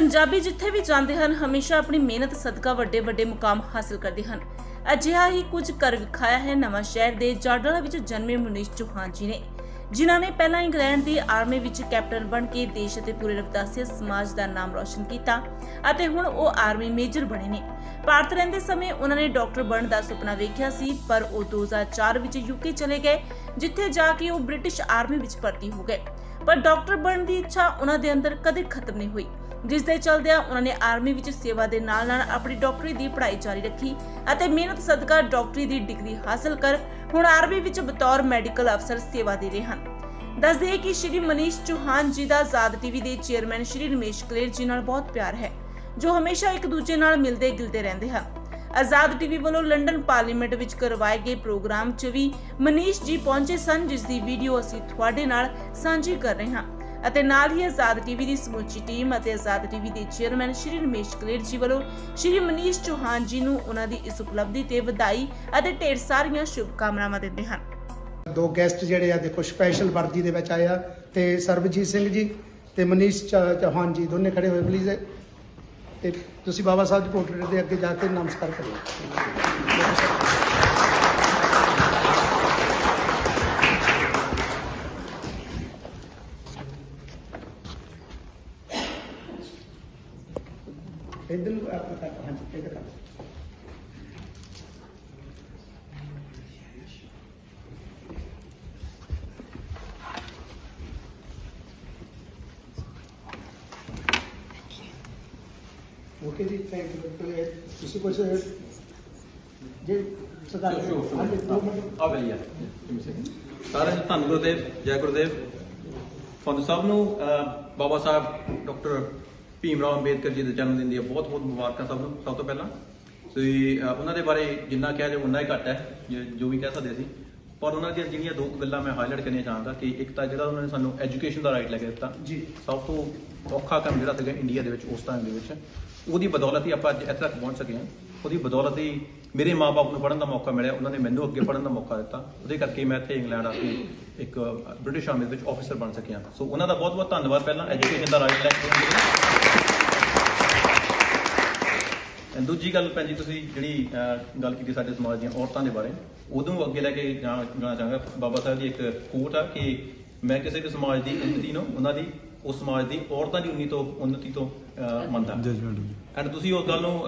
ਪੰਜਾਬੀ ਜਿੱਥੇ ਵੀ ਜਾਂਦੇ ਹਨ, ਹਮੇਸ਼ਾ ਆਪਣੀ ਮਿਹਨਤ, ਸਦਕਾ ਵੱਡੇ ਵੱਡੇ ਮੁਕਾਮ ਹਾਸਲ ਕਰਦੇ ਹਨ। ਅਜਿਹਾ ਹੀ ਕੁਝ ਕਰ ਵਿਖਾਇਆ ਹੈ ਨਵਾਂ ਸ਼ਹਿਰ ਦੇ ਜਾਡਲਾ ਵਿੱਚ ਜਨਮੇ ਮੁਨੀਸ਼ ਚੌਹਾਨ ਜੀ ਨੇ। ਜਿਨ੍ਹਾਂ ਨੇ ਪਹਿਲਾਂ ਇੰਗਲੈਂਡ ਦੀ ਆਰਮੀ ਵਿੱਚ ਕੈਪਟਨ ਬਣ ਕੇ ਦੇਸ਼ ਅਤੇ ਪੂਰੇ ਰਵਦਾਸੀਆ ਸਮਾਜ ਦਾ ਨਾਮ ਰੌਸ਼ਨ ਕੀਤਾ ਅਤੇ ਹੁਣ ਉਹ ਆਰਮੀ ਮੇਜਰ ਬਣੇ ਨੇ। ਭਾਰਤ ਰਹਿੰਦੇ ਸਮੇਂ ਉਹਨਾਂ ਨੇ ਡਾਕਟਰ ਬਣਨ ਦਾ ਸੁਪਨਾ ਵੇਖਿਆ ਸੀ, ਪਰ ਉਹ 2004 ਵਿੱਚ ਯੂਕੇ ਚਲੇ ਗਏ, ਜਿੱਥੇ ਜਾ ਕੇ ਉਹ ਬ੍ਰਿਟਿਸ਼ ਆਰਮੀ ਵਿੱਚ ਭਰਤੀ ਹੋ ਗਏ। ਪਰ ਡਾਕਟਰ ਬਣਨ ਦੀ ਇੱਛਾ ਉਹਨਾਂ ਦੇ ਅੰਦਰ ਕਦੇ ਖਤਮ ਨਹੀਂ ਹੋਈ। ਜਿਸ ਦੇ ਚਲਦਿਆਂ ਉਹਨਾਂ ਨੇ ਆਰਮੀ ਵਿੱਚ ਸੇਵਾ ਦੇ ਨਾਲ-ਨਾਲ ਆਪਣੀ ਡਾਕਟਰੀ ਦੀ ਪੜ੍ਹਾਈ ਜਾਰੀ ਰੱਖੀ ਅਤੇ ਮਿਹਨਤ ਸਦਕਾ ਡਾਕਟਰੀ ਦੀ ਡਿਗਰੀ ਹਾਸਲ ਕਰ ਹੁਣ ਆਰਮੀ ਵਿੱਚ ਬਤੌਰ ਮੈਡੀਕਲ ਅਫਸਰ ਸੇਵਾ ਦੇ ਰਹੇ ਹਨ। ਦੱਸ ਦਈਏ ਕਿ ਸ਼੍ਰੀ ਮਨੀਸ਼ ਚੌਹਾਨ ਜੀ ਦਾ ਆਜ਼ਾਦ ਟੀਵੀ ਦੇ ਚੇਅਰਮੈਨ ਸ਼੍ਰੀ ਰਮੇਸ਼ ਕਲੇਰ ਜੀ ਨਾਲ ਬਹੁਤ ਪਿਆਰ ਹੈ, ਜੋ ਹਮੇਸ਼ਾ ਇੱਕ ਦੂਜੇ ਨਾਲ ਮਿਲਦੇ ਗਿਲਦੇ ਰਹਿੰਦੇ ਹਨ। ਆਜ਼ਾਦ ਟੀਵੀ ਵੱਲੋਂ ਲੰਡਨ ਪਾਰਲੀਮੈਂਟ ਵਿੱਚ ਕਰਵਾਏ ਗਏ ਪ੍ਰੋਗਰਾਮ 'ਚ ਵੀ ਮਨੀਸ਼ ਜੀ ਪਹੁੰਚੇ ਸਨ, ਜਿਸ ਦੀ ਵੀਡੀਓ ਅਸੀਂ ਤੁਹਾਡੇ ਨਾਲ ਸਾਂਝੀ ਕਰ ਰਹੇ ਹਾਂ। ਅਤੇ ਨਾਲ ਹੀ ਆਜ਼ਾਦ ਟੀਵੀ ਦੀ ਸਮੁੱਚੀ ਟੀਮ ਅਤੇ ਆਜ਼ਾਦ ਟੀਵੀ ਦੇ ਚੇਅਰਮੈਨ ਸ਼੍ਰੀ ਰਮੇਸ਼ ਕਲੇਰ ਜੀ ਵੱਲੋਂ ਸ਼੍ਰੀ ਮਨੀਸ਼ ਚੌਹਾਨ ਜੀ ਨੂੰ ਉਹਨਾਂ ਦੀ ਇਸ ਉਪਲਬਧੀ ਤੇ ਵਧਾਈ ਅਤੇ ਢੇਰ ਸਾਰੀਆਂ ਸ਼ੁਭਕਾਮਨਾਵਾਂ ਦਿੰਦੇ ਹਨ। ਦੋ ਗੈਸਟ ਜਿਹੜੇ ਆ, ਦੇਖੋ ਸਪੈਸ਼ਲ ਵਰਦੀ ਦੇ ਵਿੱਚ ਆਏ ਤੇ ਸਰਬਜੀਤ ਸਿੰਘ ਜੀ ਤੇ ਮਨੀਸ਼ ਚੌਹਾਨ ਜੀ, ਦੋਨੇ ਖੜੇ ਹੋਏ ਪਲੀਜ਼ ਤੇ ਤੁਸੀਂ ਬਾਬਾ ਸਾਹਿਬ ਦੇ ਪੋਰਟਰੇਟ ਦੇ ਅੱਗੇ ਜਾ ਕੇ ਨਮਸਕਾਰ ਕਰੋ ਇੱਧਰ ਨੂੰ ਆਪਣਾ ਕਰ, ਹਾਂਜੀ, ਇੱਧਰ ਕਰ। ਓਕੇ ਜੀ ਥੈਂਕ ਯੂ ਤੁਸੀਂ ਕੁਝ ਜੇ ਸਦਾ ਆ ਆ। ਸਾਰਿਆਂ ਨੂੰ ਧੰਨ ਗੁਰਦੇਵ ਜੈ ਗੁਰਦੇਵ। ਤੁਹਾਨੂੰ ਸਭ ਨੂੰ ਬਾਬਾ ਸਾਹਿਬ ਡਾਕਟਰ ਭੀਮ ਰਾਓ ਅੰਬੇਦਕਰ ਜੀ ਦੇ ਜਨਮ ਦਿਨ ਦੀਆਂ ਬਹੁਤ ਬਹੁਤ ਮੁਬਾਰਕਾਂ ਸਭ ਨੂੰ ਸਭ ਤੋਂ ਪਹਿਲਾਂ। ਤੇ ਅਹ, ਉਹਨਾਂ ਦੇ ਬਾਰੇ ਜਿੰਨਾ ਕਿਹਾ ਜਾਵੇ ਉਨਾ ਹੀ ਘੱਟ ਹੈ ਜੋ- ਜੋ ਵੀ ਕਹਿ ਸਕਦੇ ਸੀ ਪਰ ਉਹਨਾਂ ਦੀਆਂ ਜਿਹੜੀਆਂ ਦੋ ਗੱਲਾਂ ਮੈਂ ਹਾਈਲਾਈਟ ਕਰਨੀਆਂ ਚਾਹਾਂਗਾ ਕਿ ਇੱਕ ਤਾਂ ਜਿਹੜਾ ਉਹਨਾਂ ਨੇ ਸਾਨੂੰ ਐਜੂਕੇਸ਼ਨ ਦਾ ਰਾਈਟ ਲੈ ਕੇ ਦਿੱਤਾ ਜੀ। ਸਭ ਤੋਂ ਔਖਾ ਕੰਮ ਜਿਹੜਾ ਸੀਗਾ ਇੰਡੀਆ ਦੇ ਵਿੱਚ ਉਸ ਟਾਈਮ ਦੇ ਵਿੱਚ ਉਹਦੀ ਬਦੌਲਤ ਹੀ ਆਪਾਂ ਅੱਜ ਇੱਥੇ ਤੱਕ ਪਹੁੰਚ ਸਕੇ ਹਾਂ। ਉਹਦੀ ਬਦੌਲਤ ਹੀ ਮੇਰੇ ਮਾਪੇ ਨੂੰ ਪੜ੍ਹਨ ਦਾ ਮੌਕਾ ਮਿਲਿਆ ਉਹਨਾਂ ਨੇ ਮੈਨੂੰ ਅੱਗੇ ਪੜ੍ਹਨ ਦਾ ਮੌਕਾ ਦਿੱਤਾ। ਉਹਦੇ ਕਰਕੇ ਮੈਂ ਇੱਥੇ ਇੰਗਲੈਂਡ ਆ ਕੇ ਇੱਕ ਬ੍ਰਿਟਿਸ਼ ਆਰਮੀ ਦੇ ਵਿੱਚ ਆਫੀਸਰ ਬਣ ਸਕਿਆ। ਸੋ ਉਹਨਾਂ ਦਾ ਬਹੁਤ ਬਹੁਤ ਧੰਨਵਾਦ ਪਹਿਲਾਂ ਐਜੂਕੇਸ਼ਨ ਦਾ ਰਾਈਟ ਲੈ ਕੇ। ਦੂਜੀ ਗੱਲ ਭੈਣ ਜੀ ਤੁਸੀਂ ਜਿਹੜੀ ਗੱਲ ਕੀਤੀ ਸਾਡੇ ਸਮਾਜ ਦੀਆਂ ਔਰਤਾਂ ਦੇ ਬਾਰੇ ਉਦੋਂ ਅੱਗੇ ਲੈ ਕੇ ਜਾਣਾ ਚਾਹਾਂਗਾ। ਬਾਬਾ ਸਾਹਿਬ ਦੀ ਇੱਕ ਕੋਟ ਆ ਕਿ ਮੈਂ ਕਿਸੇ ਵੀ ਸਮਾਜ ਦੀ ਉੱਨਤੀ ਨੂੰ ਉਹਨਾਂ ਦੀ ਉਸ ਸਮਾਜ ਦੀ ਔਰਤਾਂ ਦੀ ਉੱਨਤੀ ਤੋਂ ਉਨਤੀ ਤੋਂ ਮੰਨਦਾ। ਐਂਡ ਤੁਸੀਂ ਉਸ ਗੱਲ ਨੂੰ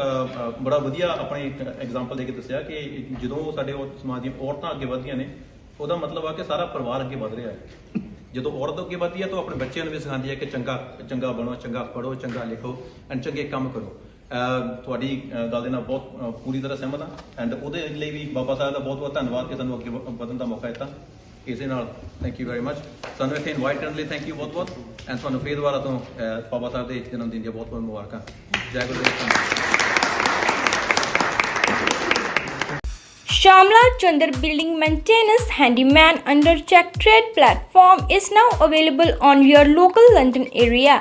ਬੜਾ ਵਧੀਆ ਆਪਣੇ ਐਗਜ਼ਾਮਪਲ ਦੇ ਕੇ ਦੱਸਿਆ ਕਿ ਜਦੋਂ ਸਾਡੇ ਸਮਾਜ ਦੀਆਂ ਔਰਤਾਂ ਅੱਗੇ ਵਧਦੀਆਂ ਨੇ ਉਹਦਾ ਮਤਲਬ ਆ ਕਿ ਸਾਰਾ ਪਰਿਵਾਰ ਅੱਗੇ ਵਧ ਰਿਹਾ ਹੈ। ਜਦੋਂ ਔਰਤ ਅੱਗੇ ਵਧਦੀ ਹੈ ਤਾਂ ਆਪਣੇ ਬੱਚਿਆਂ ਨੂੰ ਵੀ ਸਿਖਾਉਂਦੀ ਹੈ ਕਿ ਚੰਗਾ ਚੰਗਾ ਬਣੋ ਚੰਗਾ ਪੜੋ ਚੰਗਾ ਲਿਖੋ ਐਂਡ ਚੰਗੇ ਕੰਮ ਕਰੋ। ਤੁਹਾਡੀ, ਅਹ ਗੱਲ ਦੇ ਨਾਲ ਬਹੁਤ, ਅਹ ਪੂਰੀ ਤਰ੍ਹਾਂ ਸਹਿਮਤ ਹਾਂ। ਐਂਡ ਉਹਦੇ ਲਈ ਵੀ ਬਾਬਾ ਸਾਹਿਬ ਦਾ ਬਹੁਤ ਬਹੁਤ ਧੰਨਵਾਦ ਕਿ ਸਾਨੂੰ ਅੱਗੇ ਵ- ਵਧਣ ਦਾ ਮੌਕਾ ਦਿੱਤਾ। ਇਸੇ ਨਾਲ ਥੈਂਕ ਯੂ ਵੈਰੀ ਮਚ ਸਾਨੂੰ ਇੱਥੇ ਇਨਵਾਈਟ ਕਰਨ ਲਈ ਥੈਂਕ ਯੂ ਬਹੁਤ ਬਹੁਤ। ਐਂਡ ਤੁਹਾਨੂੰ ਫੇਰ ਦੁਬਾਰਾ ਤੋਂ, ਅਹ ਬਾਬਾ ਸਾਹਿਬ ਦੇ ਜਨਮ ਦਿਨ ਦੀਆਂ ਬਹੁਤ ਬਹੁਤ ਮੁਬਾਰਕਾਂ। ਜੈ ਗੁਰਦੇਵ ਧੰਨਵਾਦ Shamla Chandar Building Maintenance Handyman under Check Trade platform is now available on your local London area.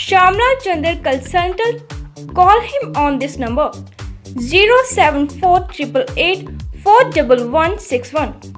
Shamla Chandar Consultant. Call him on this number 07488 41161.